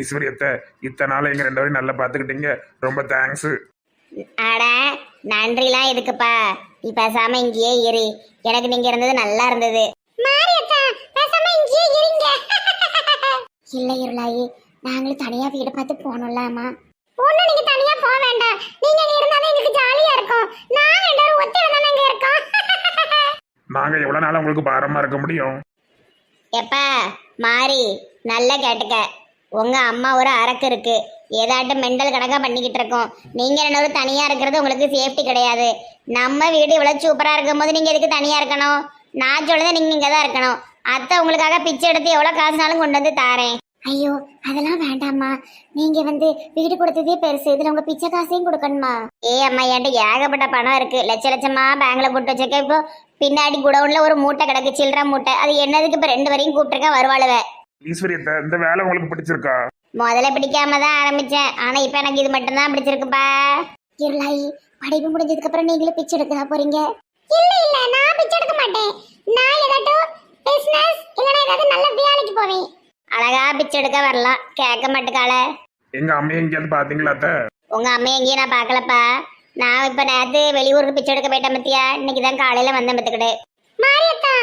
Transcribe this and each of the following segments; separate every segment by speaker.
Speaker 1: ஈஸ்வரியத்தை இத்தனை நாள் எங்க ரெண்டு பேரும் நல்லா பார்த்துக்கிட்டீங்க. ரொம்ப தேங்க்ஸ்
Speaker 2: அட நன்றிலாம் எதுக்குப்பா? நீ பேசாம இங்கேயே இரு. எனக்கு நீங்க இருந்தது நல்லா இருந்தது. இல்ல இருளாயி நாங்களும் தனியா வீடு பார்த்து போனோம்லாமா? ஒண்ணு நீங்க தனியா போக வேண்டாம். நீங்க இங்க இருந்தாலும் எங்களுக்கு ஜாலியா இருக்கும். நாங்க ரெண்டு பேரும் ஒத்தி இருந்தா நாங்க இருக்கோம்.
Speaker 1: நாங்க எவ்வளவு நாள் உங்களுக்கு பாரமா இருக்க முடியும்?
Speaker 2: எப்பா மாறி நல்லா கேட்டுக்க. உங்க அம்மா ஒரு அரக்கு இருக்கு. ஏதாட்டும் மெண்டல் கணக்கா பண்ணிக்கிட்டு இருக்கோம். நீங்க ரெண்டு பேரும் தனியா இருக்கிறது உங்களுக்கு சேஃப்டி கிடையாது. நம்ம வீடு இவ்வளவு சூப்பரா இருக்கும் போது நீங்க எதுக்கு தனியா இருக்கணும்? நான் சொல்லுறது நீங்க இங்க தான் இருக்கணும். அத்தை உங்களுக்காக பிச்சை எடுத்து எவ்வளவு காசுனாலும் கொண்டு வந்து தாரேன். ஐயோ அதெல்லாம் வேண்டாம்மா. நீங்க வந்து வீடு கொடுத்ததே பெருசு. இதுல உங்க பிச்சை காசையும் கொடுக்கணுமா? ஏ அம்மா என்கிட்ட ஏகப்பட்ட பணம் இருக்கு. லட்ச லட்சமா பேங்க்ல போட்டு வச்சிருக்க இப்போ பின்னாடி குடவுன்ல ஒரு மூட்டை கிடக்கு. சில்லற மூட்டை. அது என்னதுக்கு இப்ப ரெண்டு வரையும் கூப்பிட்டுருக்கேன். வருவாளுவ.
Speaker 1: ஈஸ்வரியத்தை இந்த வேலை உங்களுக்கு பிடிச்சிருக்கா?
Speaker 2: முதல்ல பிடிக்காம தான் ஆரம்பிச்சேன். ஆனா இப்ப எனக்கு இது மட்டும் தான் பிடிச்சிருக்குப்பா. இருளாயி படிப்பு முடிஞ்சதுக்கு அப்புறம் நீங்களும் பிச்சை எடுக்க போறீங்க. இல்ல இல்ல நான் பிச்சை எடுக்க மாட்டேன். நான் ஏதாட்டும் பிசினஸ் இல்லனா ஏதாவது நல்ல வேலைக்கு போவேன். அழகா பிச்சை எடுக்க வரலாம். கேட்க மாட்டுக்கால
Speaker 1: எங்க அம்மையை எங்கேயாவது பாத்தீங்களா அத்தை?
Speaker 2: உங்க அம்மையை எங்கேயும் நான் பார்க்கலப்பா. நான் இப்ப நேத்து வெளியூருக்கு பிச்சை எடுக்க போயிட்டேன் பத்தியா? இன்னைக்கு தான் காலையில வந்தேன் பத்துக்கிட்டு. மாரியத்தா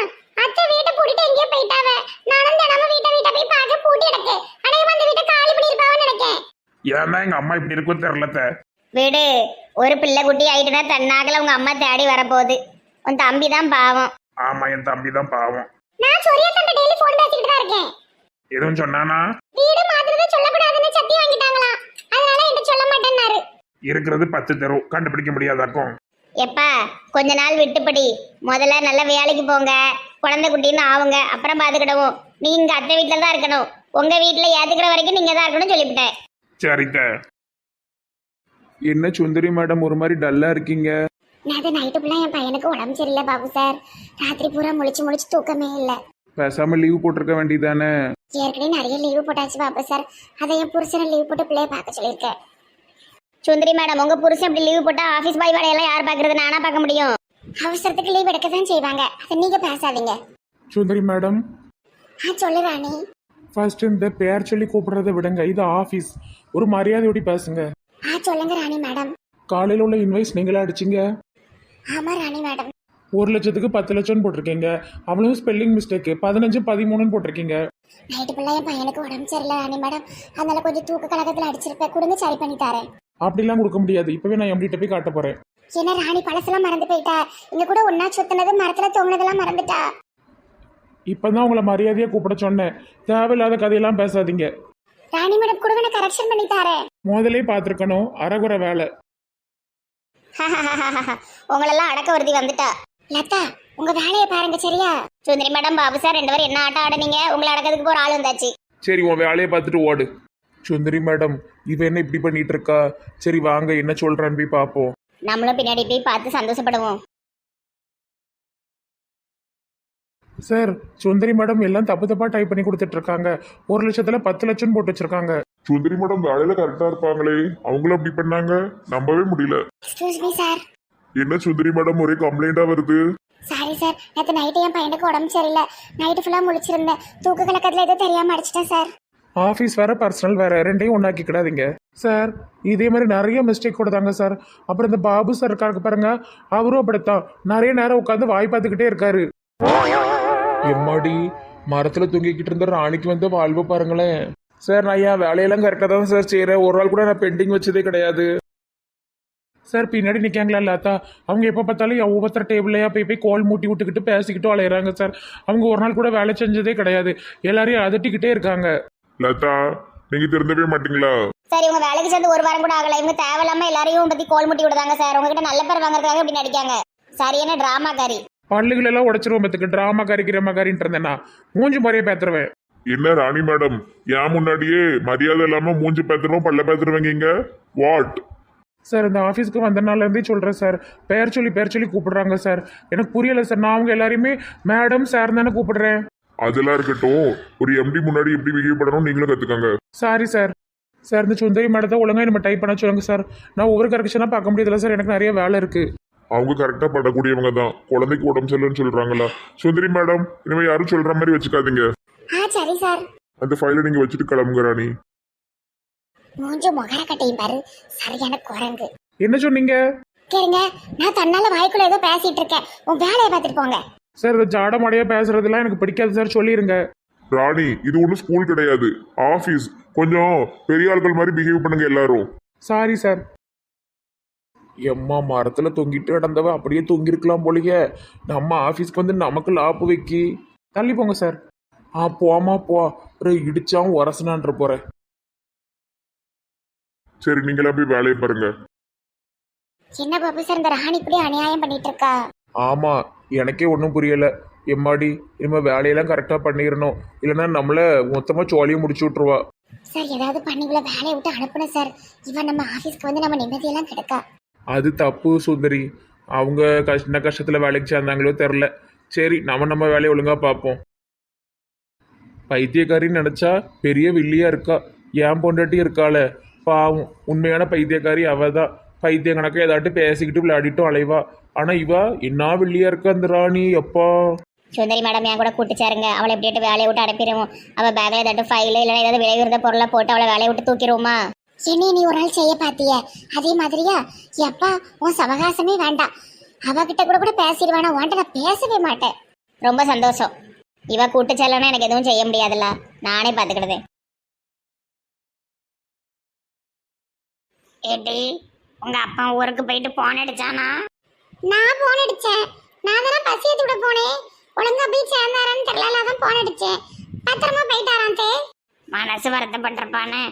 Speaker 2: அத்தை வீட்டை பூட்டிட்டு எங்கேயோ போயிட்டாவ. நானும் தினமும் வீட்டை வீட்டை போய் பார்க்க பூட்டி எடுக்கு அனைவரும் அந்த வீட்டை காலி பண்ணிருப்பாவன்னு நினைக்கேன்.
Speaker 1: ஏன் தான் எங்க அம்மா இப்படி இருக்கும் தெரியல அத்தை.
Speaker 2: வீடு ஒரு பிள்ளை குட்டி ஆயிட்டுனா தன்னாக்கல உங்க அம்மா தேடி வரப்போகுது. உன் தம்பி தான் பாவம்.
Speaker 1: ஆமா என் தம்பி தான் பாவம்.
Speaker 2: நான் சொரியா தம்பி டெய்லி ஃபோன் பேசிக்கிட்டு தான் இருக்கேன்.
Speaker 1: எதுவும் சொன்னானா?
Speaker 2: வீடு மாத்துறத சொல்லக்கூடாதுன்னு சத்தி வாங்கிட்டாங்களாம். அதனால என்கிட்ட சொல்ல மாட்டேன்னாரு.
Speaker 1: இருக்கிறது பத்து தெரு. கண்டுபிடிக்க முடியாதாக்கும்?
Speaker 2: எப்பா கொஞ்ச நாள் விட்டுப்படி. முதல்ல நல்ல வேலைக்கு போங்க. குழந்தை குட்டின்னு ஆவுங்க. அப்புறம் பாத்துக்கிடுவோம். நீங்க அத்தை வீட்டில் தான் இருக்கணும். உங்க வீட்டில் ஏத்துக்கிற வரைக்கும் நீங்க தான் இருக்கணும் சொல்லிவிட்டேன்.
Speaker 1: சரித்த.
Speaker 3: என்ன சுந்தரி மேடம் ஒரு மாதிரி டல்லா இருக்கீங்க?
Speaker 2: நேற்று நைட்டு ஃபுல்லாக என் பையனுக்கு உடம்பு சரியில்லை பாபு சார். ராத்திரி பூரா முழிச்சு முழிச்சு தூக்கமே இல்லை.
Speaker 3: பேசாம லீவ் போட்டிருக்க வேண்டியதானே?
Speaker 2: ஏற்கனவே நிறைய லீவு போட்டாச்சு பாப்பா சார். அதை என் புருஷனை லீவ் போட்டு பிள்ளைய பார்க்க சொல்லியிருக்கேன். சுந்தரி மேடம் உங்க புருஷன் இப்படி லீவு போட்டா ஆபீஸ் பாய் வேலையெல்லாம் யார் பார்க்கறது? நானா பார்க்க முடியும். அவசரத்துக்கு லீவ் எடுக்க தான் செய்வாங்க. அதை நீங்க பேசாதீங்க.
Speaker 3: சுந்தரி மேடம்.
Speaker 2: ஆ சொல்லு ராணி.
Speaker 3: ஃபர்ஸ்ட் இந்த பேர் சொல்லி கூப்பிடுறத விடுங்க. இது ஆஃபீஸ் ஒரு மரியாதையோடி பேசுங்க.
Speaker 2: ஆ சொல்லுங்க ராணி மேடம்.
Speaker 3: காலையில் உள்ள இன்வாய்ஸ் நீங்களா அடிச்சிங்க.
Speaker 2: ஆமா ராணி மேடம்.
Speaker 3: ஒரு லட்சத்துக்கு பத்து லட்சம்னு போட்டிருக்கீங்க. அவ்வளவு ஸ்பெல்லிங் மிஸ்டேக் பதினஞ்சு பதிமூணுன்னு போட்டிருக்கீங்க.
Speaker 2: நைட்டு ஃபுல்லாக என் பையனுக்கு உடம்பு சரியில்லை ராணி மேடம். அதனால கொஞ்சம் தூக்க கலக்கத்தில் அடிச்சிருப்பேன். கொடுங்க சரி பண்ணி தரேன்.
Speaker 3: அப்படிலாம் கொடுக்க முடியாது. இப்பவே நான் எம்டிட்ட போய் காட்ட போறேன்.
Speaker 2: என்ன ராணி பழசெல்லாம் மறந்து போயிட்டா? இங்க கூட ஒன்னா சுத்தினது மரத்துல தொங்கினதெல்லாம் மறந்துட்டா?
Speaker 3: இப்பதான் உங்களை மரியாதையா கூப்பிட சொன்னேன். தேவையில்லாத கதையெல்லாம் பேசாதீங்க.
Speaker 2: ராணி மேடம் கொடுங்க நான் கரெக்ஷன் பண்ணி தரேன்.
Speaker 3: முதலே பார்த்துருக்கணும். அறகுறை வேலை.
Speaker 2: உங்களெல்லாம் அடக்க வருதி வந்துட்டா. லதா உங்க வேலையை பாருங்க சரியா? சுந்தரி மேடம் பாபு சார் ரெண்டு பேரும் என்ன ஆட்டம் ஆடுனீங்க? உங்களை அடக்கிறதுக்கு ஒரு ஆள் வந்தாச்சு.
Speaker 3: சரி உன் வேலையை பார்த்துட்டு ஓடு. சுந்தரி மேடம் இவ என்ன இப்படி பண்ணிட்டு இருக்கா சரி வாங்க என்ன சொல்றான்னு போய் பார்ப்போம்
Speaker 2: நம்மளும் பின்னாடி போய் பார்த்து சந்தோஷப்படுவோம்.
Speaker 3: சார் சுந்தரி மேடம் எல்லாம் தப்பு தப்பா டைப் பண்ணி கொடுத்துட்டு இருக்காங்க ஒரு லட்சத்துல பத்து லட்சம் போட்டு வச்சிருக்காங்க.
Speaker 1: சுந்தரி மேடம் வேலையில கரெக்டா இருப்பாங்களே. அவங்களும் அப்படி பண்ணாங்க. நம்பவே முடியல.
Speaker 2: எக்ஸ்கியூஸ் மீ சார்
Speaker 1: என்ன சுந்தரி மேடம் ஒரே கம்ப்ளைண்டா வருது?
Speaker 2: சாரி சார் நேற்று நைட்டு என் பையனுக்கு உடம்பு சரியில்லை. நைட்டு ஃபுல்லாக முழிச்சிருந்தேன். தூக்க கலக்கத்தில் எதுவும் தெரியாமல் அடிச்சிட்டேன் சார்
Speaker 3: ஆஃபீஸ் வேற பர்சனல் வேற ரெண்டையும் ஒன்றாக்கிக்கிடாதீங்க சார் இதே மாதிரி நிறைய மிஸ்டேக் கொடுத்தாங்க சார் அப்புறம் இந்த பாபு சார் இருக்காரு பாருங்க அவரும் அப்படித்தான். நிறைய நேரம் உட்காந்து வாய் பார்த்துக்கிட்டே இருக்காரு. எம்மாடி மரத்துல தூங்கிக்கிட்டு இருந்த ராணிக்கு வந்து வாழ்வு பாருங்களேன். சார் நான் என் வேலையெல்லாம் கரெக்டாக தான் சார் செய்கிறேன் ஒரு நாள் கூட நான் பெண்டிங் வச்சதே கிடையாது. சார் பின்னாடி நிற்காங்களா இல்லாத்தா அவங்க எப்போ பார்த்தாலும் ஒவ்வொருத்தர் டேபிளையா போய் போய் கோல் மூட்டி விட்டுக்கிட்டு பேசிக்கிட்டு அலையிறாங்க சார் அவங்க ஒரு நாள் கூட வேலை செஞ்சதே கிடையாது. எல்லாரையும் அதட்டிக்கிட்டே இருக்காங்க.
Speaker 1: லதா நீங்க திருந்தவே மாட்டீங்களா?
Speaker 2: சரி உங்க வேலைக்கு சேர்ந்து ஒரு வாரம் கூட ஆகல. இவங்க தேவையில்லாம எல்லாரையும் பத்தி கோல் முட்டி விடுதாங்க சார். உங்ககிட்ட நல்ல பேர் வாங்குறதுக்காக இப்படி நடிக்காங்க. சரியான டிராமா காரி
Speaker 3: பல்லுகள் எல்லாம் உடைச்சிருவோம் பத்துக்கு. டிராமா காரி கிரமா காரின்னு இருந்தேன்னா மூஞ்சி முறையை பேத்துருவேன்.
Speaker 1: என்ன ராணி மேடம்? ஏன் முன்னாடியே மரியாதை இல்லாம மூஞ்சி பேத்துருவோம் பல்ல பேத்துருவீங்க இங்க? வாட்
Speaker 3: சார் இந்த ஆஃபீஸ்க்கு வந்த நாள்ல இருந்தே சொல்கிறேன் சார். பெயர் சொல்லி பெயர் சொல்லி கூப்பிடுறாங்க சார். எனக்கு புரியல சார். நான் அவங்க எல்லாரையுமே மேடம் சார் தானே கூப்பிடுறேன்.
Speaker 1: அதெல்லாம் இருக்கட்டும். ஒரு எம்டி முன்னாடி எப்படி பிஹேவ் பண்ணணும் நீங்களும் கத்துக்கங்க.
Speaker 3: சாரி சார் சார் இந்த சுந்தரி மேடத்தை ஒழுங்கா நம்ம டைப் பண்ண சொல்லுங்க சார் நான் ஒவ்வொரு கரெக்ஷனாக பார்க்க முடியாதுல்ல சார் எனக்கு நிறைய வேலை இருக்கு.
Speaker 1: அவங்க கரெக்டா படக்கூடியவங்க தான். குழந்தைக்கு உடம்பு சரியில்லைன்னு சொல்றாங்களா சுந்தரி மேடம் இனிமே யாரும் சொல்ற மாதிரி வச்சுக்காதீங்க.
Speaker 2: ஆ சரி சார்
Speaker 1: அந்த ஃபைலை நீங்க வச்சுட்டு கிளம்புங்க ராணி.
Speaker 2: மூஞ்சு முகர கட்டையும் பாரு. சரியான குரங்கு.
Speaker 3: என்ன சொன்னீங்க?
Speaker 2: கேளுங்க நான் தன்னால வாய்க்குள்ள ஏதோ பேசிட்டு இருக்கேன். உன் வேலையை பார்த்துட்டு போங்க.
Speaker 3: சார் இந்த ஜாட மாடையா பேசுறதெல்லாம் எனக்கு பிடிக்காது சார். சொல்லிருங்க.
Speaker 1: ராணி இது ஒன்றும் ஸ்கூல் கிடையாது. ஆஃபீஸ் கொஞ்சம் பெரிய ஆட்கள் மாதிரி பிஹேவ் பண்ணுங்க எல்லாரும்.
Speaker 3: சாரி சார் எம்மா மரத்துல தொங்கிட்டு நடந்தவ அப்படியே தொங்கிருக்கலாம் போலயே. நம்ம ஆபீஸ்க்கு வந்து நமக்கு லாப்பு வைக்கி. தள்ளி போங்க சார் ஆ போமா போ. ஒரு இடிச்சாவும் உரசனான்ற போறேன்
Speaker 1: சரி நீங்களா போய் வேலையை பாருங்க.
Speaker 2: என்ன பாபு சார் இந்த ராணி இப்படி அநியாயம் பண்ணிட்டு இருக்கா?
Speaker 3: ஆமா எனக்கே ஒன்றும் புரியல. எம்மாடி இனிமே வேலையெல்லாம் கரெக்டாக பண்ணிடணும் இல்லைன்னா நம்மள மொத்தமாக சோழியை முடிச்சு விட்ருவா
Speaker 2: சார் ஏதாவது பண்ணி வேலையை விட்டு அனுப்புனேன் சார் இவன் நம்ம ஆபீஸ்க்கு வந்து நம்ம நிம்மதியெல்லாம் கிடைக்கா.
Speaker 3: அது தப்பு சுந்தரி. அவங்க கஷ்ட கஷ்டத்தில் வேலைக்கு சேர்ந்தாங்களோ தெரில. சரி நம்ம நம்ம வேலையை ஒழுங்காக பார்ப்போம். பைத்தியக்காரின்னு நினச்சா பெரிய வில்லியா இருக்கா? ஏன் பொண்டாட்டி இருக்காளே? பாவம் உண்மையான பைத்தியக்காரி அவ தான் பைத்தியம் கணக்காக ஏதாட்டு பேசிக்கிட்டு விளையாடிட்டும் அலைவா. ஆனால் இவா என்ன வில்லியா இருக்கா அந்த ராணி அப்பா?
Speaker 2: சுந்தரி மேடம் என் கூட கூட்டிச்சாருங்க அவளை எப்படியாட்டு வேலையை விட்டு அனுப்பிடுவோம். அவள் பேக்கில் ஏதாட்டு ஃபைல் இல்லைன்னா ஏதாவது விலை உயர்ந்த பொருளை போட்டு அவளை வேலையை விட்டு தூக்கிடுவோமா? இனி நீ ஒரு நாள் செய்ய பாத்திய? அதே மாதிரியா? எப்பா உன் சவகாசமே வேண்டாம். அவகிட்ட கூட கூட பேசிடுவானா? உன்ட்ட நான் பேசவே மாட்டேன். ரொம்ப சந்தோஷம். இவ கூட்டுச்சலன்னா எனக்கு எதுவும் செய்ய முடியாதுல்ல. நானே பார்த்துக்கிடுது ஏடி உங்க அப்பா ஊருக்கு போயிட்டு போன் அடிச்சானா? நான் போன் அடிச்சேன். நான் தானே பசி எடுத்து விட போனேன். ஒழுங்கா போய் சேர்ந்தாரான்னு தெரியல தான் போன் அடிச்சேன். பத்திரமா போயிட்டாராம் தே. மனசு வருத்தப்பட்டிருப்பானே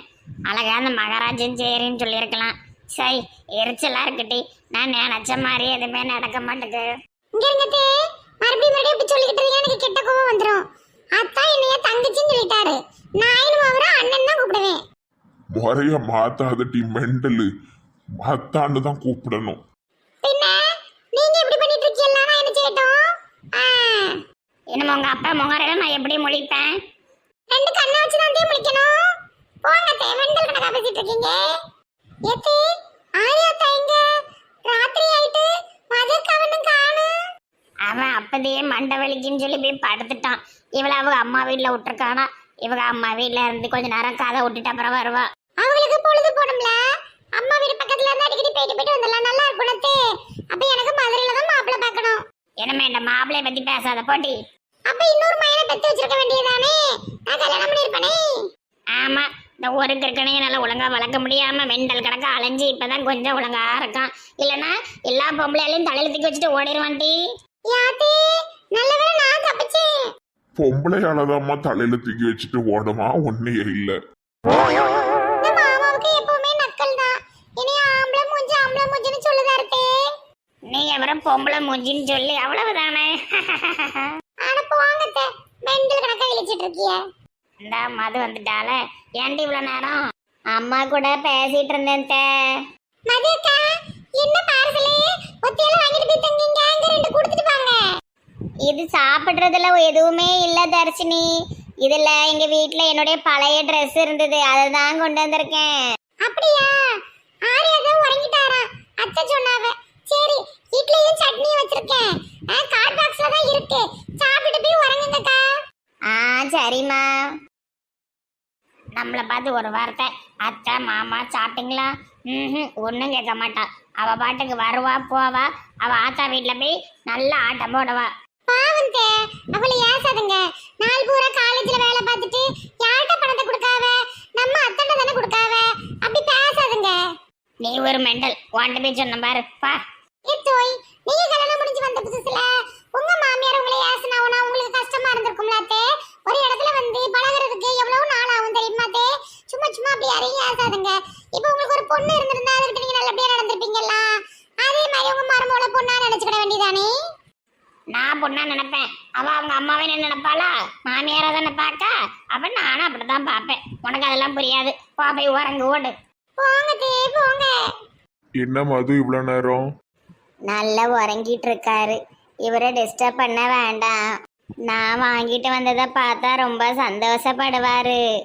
Speaker 2: அழகா அந்த மகாராஜன் சரின்னு சொல்லியிருக்கலாம். சரி எரிச்சலா இருக்கட்டி நான் நினைச்ச மாதிரி எதுவுமே நடக்க மாட்டேங்குது இங்க இருங்க தே. மறுபடியும் மறுபடியும் இப்படி சொல்லிக்கிட்டு இருக்கீங்க, எனக்கு கெட்ட கோவம் வந்துடும் அத்தா என்னைய தங்கச்சின்னு சொல்லிட்டாரு. நான் இன்னும் அவரை அண்ணன் தான் கூப்பிடுவேன்.
Speaker 1: முறைய மாத்தாதட்டி மெண்டலு. மாத்தான்னு தான் கூப்பிடணும்
Speaker 2: பின்ன நீங்க இப்படி பண்ணிட்டு இருக்கீங்களா நான் என்ன செய்யட்டும் இன்னும் உங்க அப்பா முகரையில நான் எப்படி முழிப்பேன்? ரெண்டு கண்ணை வச்சு தான் தீ முழிக்கணும். போங்க தே வெண்டல் கணக்கா பேசிட்டு இருக்கீங்க. எத்தி ஆரியா தாய்ங்க ராத்திரி ஆயிட்டு மதுக்கு அவனும் காணும் அவன் அப்பதையே மண்டை வலிக்குன்னு சொல்லி போய் படுத்துட்டான். இவளை அவங்க அம்மா வீட்டுல விட்டுருக்கானா? இவங்க அம்மா வீட்டுல இருந்து கொஞ்ச நேரம் கதை விட்டுட்டு அப்புறம் வருவா. அவங்களுக்கு பொழுது போடும்ல? அம்மா வீடு பக்கத்துல இருந்து அடிக்கடி போயிட்டு போயிட்டு வந்துடலாம் நல்லா இருக்கும் அப்ப எனக்கு மதுரையில தான் மாப்பிள்ளை பார்க்கணும். என்ன இந்த மாப்பிள்ளைய பத்தி பேசாத போட்டி. அப்ப இன்னொரு மயனை பெத்து வச்சிருக்க வேண்டியதானே நான் கல்யாணம் பண்ணிருப்பனே ஆமா இந்த ஒரு கிற்கனையும் நல்லா ஒழுங்கா வளர்க்க முடியாம மெண்டல் கணக்க அலைஞ்சு இப்பதான் கொஞ்சம் ஒழுங்கா இருக்கான். இல்லனா எல்லா பொம்பளையாலையும் தலையில தூக்கி வச்சுட்டு ஓடிடுவான் டி. யாத்தே நல்ல வேளை நான் தப்பிச்சேன்.
Speaker 1: பொம்பளையாலதாம்மா தலையில தூக்கி வச்சுட்டு ஓடுமா? ஒன்னே இல்ல.
Speaker 2: இந்த மாமாவுக்கு எப்பவுமே நக்கல் தான் இனி ஆம்பளை மூஞ்சி ஆம்பளை மூஞ்சின்னு சொல்லுதாருத்தே நீ எவரும் பொம்பளை மூஞ்சின்னு சொல்லி அவ்வளவுதானே? ஆனா போங்கத்த மெண்டல் கணக்கா இருக்கிய. இந்த மது வந்துட்டால ஏன்டி இவ்வளவு நேரம்? அம்மா கூட பேசிட்டு இருந்தேன் மதுக்கா என்ன பார்சலு? ஒத்தியால வாங்கிட்டு போய் தங்கிங்க. இங்க ரெண்டு கொடுத்துட்டு வாங்க இது சாப்பிடுறதுல எதுவுமே இல்ல தர்ஷினி. இதுல எங்க வீட்ல என்னுடைய பழைய Dress இருந்தது. அதை தான் கொண்டு வந்திருக்கேன். அப்படியா? ஆரியா தான் உறங்கிட்டாரா? அத்தை சொன்னாவ. சரி இட்லியும் சட்னியும் வச்சிருக்கேன். கார்ட் பாக்ஸ்ல தான் இருக்கு. சாப்பிட்டு போய் உறங்குங்கக்கா. ஆ சரிம்மா. நம்மளை பார்த்து ஒரு வார்த்தை. அத்தை மாமா சாப்பிட்டீங்களா? ம் ஒன்றும் கேட்க மாட்டா. அவ பாட்டுக்கு வருவா போவா. அவ ஆத்தா வீட்டில் போய் நல்லா ஆட்டம் போடுவா. பாவம் தே அவளை ஏசாதுங்க. நாள் பூரா காலேஜ்ல வேலை பார்த்துட்டு யார்கிட்ட பணத்தை கொடுக்காவ? நம்ம அத்தனை தானே கொடுக்காவ? அப்படி பேசாதுங்க. நீ ஒரு மெண்டல். வாண்ட போய் சொன்ன பாரு. பா. கல்யாணம் முடிஞ்சு வந்த புதுசுல உங்க மாமியார் உங்களை ஏசனாவுனா உங்களுக்கு கஷ்டமா இருந்திருக்கும்ல அத்தே ஒரு இடத்துல வந்து பழகுறதுக்கு எவ்வளவு நாள் ஆகும் தெரியுமா அத்தே சும்மா சும்மா அப்படி யாரையும் ஏசாதுங்க இப்போ உங்களுக்கு ஒரு பொண்ணு இருந்திருந்தா அதுக்கிட்ட நீங்க நல்லபடியா நடந்திருப்பீங்களா அதே மாதிரி உங்க மருமோட பொண்ணா நினைச்சுக்கிட வேண்டியதானே நான் பொண்ணா நினைப்பேன் அவ அவங்க அம்மாவே என்ன நினைப்பாளா? மாமியாரா தானே பார்க்க அப்ப நானும் அப்படிதான் பார்ப்பேன். உனக்கு அதெல்லாம் புரியாது. போ போய் உறங்கு ஓடு. போங்க தே போங்க.
Speaker 1: என்ன மது இவ்வளவு நேரம்?
Speaker 2: நல்லா உறங்கிட்டு இருக்காரு. இவரை டிஸ்டர்ப் பண்ண வேண்டாம். நான் வாங்கிட்டு வந்ததை பார்த்தா ரொம்ப சந்தோஷப்படுவாரு.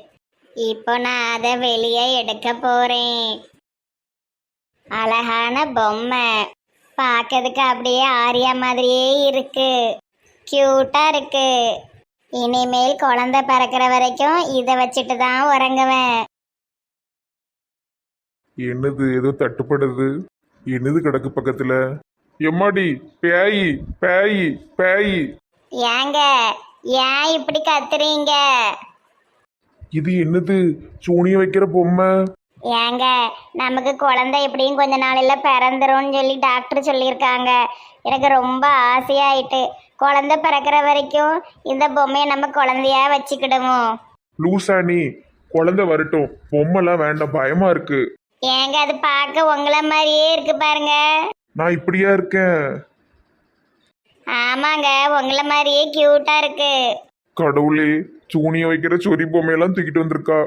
Speaker 2: இப்போ நான் அதை வெளியே எடுக்க போறேன். அழகான பொம்மை. பார்க்கறதுக்கு அப்படியே ஆரியா மாதிரியே இருக்கு. கியூட்டா இருக்கு. இனிமேல் குழந்தை பிறக்கிற வரைக்கும் இதை வச்சுட்டு தான் உறங்குவேன்.
Speaker 3: என்னது ஏதோ தட்டுப்படுது? என்னது கிடக்கு பக்கத்துல? எம்மாடி பேய் பேய் பேய்.
Speaker 2: ஏங்க ஏன் இப்படி கத்துறீங்க?
Speaker 3: இது என்னது சூனிய வைக்கிற பொம்மை?
Speaker 2: ஏங்க நமக்கு குழந்தை எப்படியும் கொஞ்ச நாளில் பிறந்துரும்னு சொல்லி டாக்டர் சொல்லியிருக்காங்க. எனக்கு ரொம்ப ஆசையாயிட்டு குழந்தை பிறக்கிற வரைக்கும் இந்த பொம்மையை நம்ம குழந்தையா வச்சுக்கிடுவோம்.
Speaker 3: லூசா நீ குழந்தை வரட்டும். பொம்மைலாம் வேண்டாம் பயமா இருக்கு.
Speaker 2: ஏங்க அது பார்க்க உங்களை மாதிரியே இருக்கு பாருங்க.
Speaker 3: நான் இப்படியா இருக்கேன்?
Speaker 2: ஆமாங்க உங்களை மாதிரியே கியூட்டா இருக்கு.
Speaker 3: கடவுளே சூனிய வைக்கிற சொறி பொம்மையெல்லாம் தூக்கிட்டு வந்திருக்கா.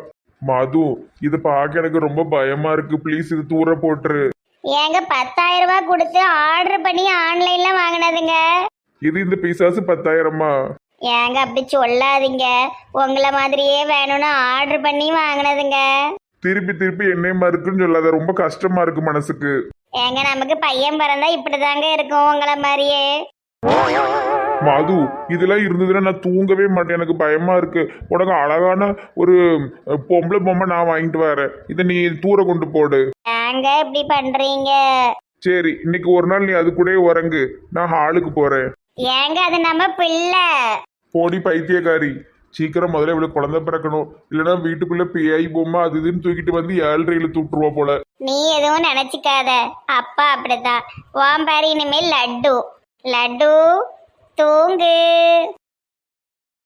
Speaker 3: மது இது பார்க்க எனக்கு ரொம்ப பயமா இருக்கு. ப்ளீஸ் இது தூர போட்டுரு.
Speaker 2: ஏங்க பத்தாயிரம் ரூபாய் கொடுத்து ஆர்டர் பண்ணி ஆன்லைன்ல வாங்கினதுங்க.
Speaker 3: இது இந்த பிசாசு பத்தாயிரமா?
Speaker 2: ஏங்க அப்படி சொல்லாதீங்க. உங்களை மாதிரியே வேணும்னு ஆர்டர் பண்ணி வாங்கினதுங்க.
Speaker 3: திருப்பி திருப்பி என்னையமா இருக்குன்னு சொல்லாத. ரொம்ப கஷ்டமா இருக்கு மனசுக்கு.
Speaker 2: ஏங்க நமக்கு பையன் பிறந்தா இப்படிதாங்க இருக்கும் உங்களை மாதிரியே.
Speaker 3: மது இதெல்லாம் இருந்ததுன்னா நான் தூங்கவே மாட்டேன். எனக்கு பயமா இருக்கு. உனக்கு அழகான ஒரு பொம்பளை பொம்மை நான் வாங்கிட்டு வரேன். இதை நீ தூர கொண்டு போடு.
Speaker 2: ஏங்க இப்படி பண்றீங்க?
Speaker 3: சரி இன்னைக்கு ஒரு நாள் நீ அது கூடயே உறங்கு. நான் ஹாலுக்கு போறேன்.
Speaker 2: ஏங்க அது நம்ம பிள்ளை.
Speaker 3: போடி பைத்தியக்காரி. சீக்கிரம் முதல்ல இவ்வளவு குழந்தை பிறக்கணும். இல்லைன்னா வீட்டுக்குள்ள பேய் பொம்மை அது இதுன்னு தூக்கிட்டு வந்து ஏழ்றையில தூட்டுருவா போல.
Speaker 2: நீ எதுவும் நினைச்சுக்காத. அப்பா அப்படித்தான். உன் பேரு இனிமேல் லட்டு. லட்டு தூங்கு.